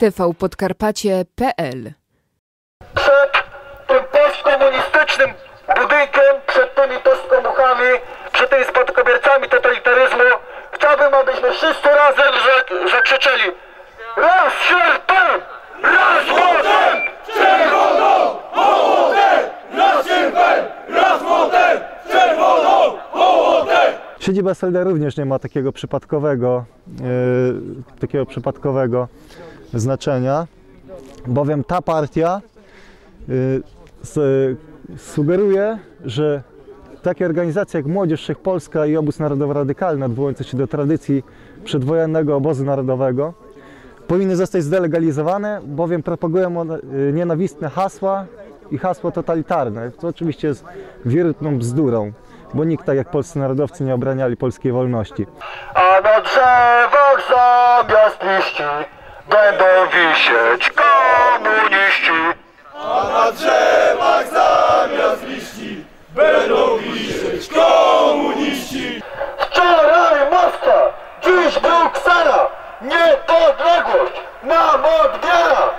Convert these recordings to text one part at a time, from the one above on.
tvpodkarpacie.pl przed tym postkomunistycznym budynkiem, przed tymi postkomuchami, przed tymi spadkobiercami totalitaryzmu, chciałbym, abyśmy wszyscy razem za- zakrzyczeli Raz sierpem! Raz młotem! Czerwoną hołotę! Raz sierpem! Raz młotem! Czerwoną hołotę! Siedziba SLD również nie ma takiego przypadkowego, e, takiego przypadkowego znaczenia, bowiem ta partia s- sugeruje, że takie organizacje jak Młodzież Wszechpolska i Obóz Narodowo-Radykalny, odwołujące się do tradycji przedwojennego obozu narodowego, powinny zostać zdelegalizowane, bowiem propagują one e, nienawistne hasła i hasło totalitarne, co oczywiście jest wierutną bzdurą, bo nikt tak jak polscy narodowcy nie obraniali polskiej wolności. A na drzewach zamiast liści będą wisieć komuniści. A na drzewach zamiast liści będą wisieć komuniści! Wczoraj Moskwa, dziś Bruksela, niepodległość nam odbiera.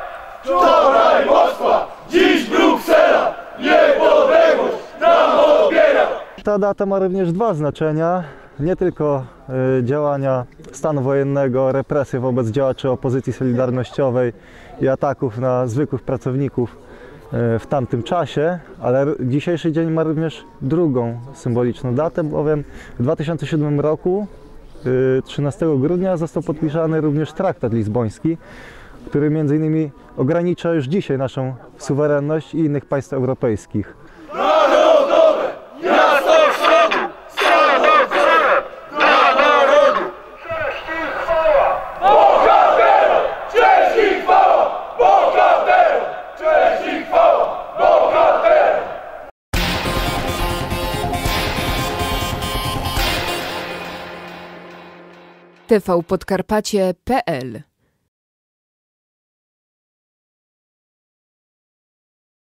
Wczoraj Moskwa, dziś Bruksela! Niepodległość nam odbiera! Ta data ma również dwa znaczenia. Nie tylko e, działania stanu wojennego, represje wobec działaczy opozycji solidarnościowej i ataków na zwykłych pracowników e, w tamtym czasie, ale dzisiejszy dzień ma również drugą symboliczną datę, bowiem w 2007 roku, e, 13 grudnia, został podpisany również traktat lizboński, który między innymi ogranicza już dzisiaj naszą suwerenność i innych państw europejskich. tvpodkarpacie.pl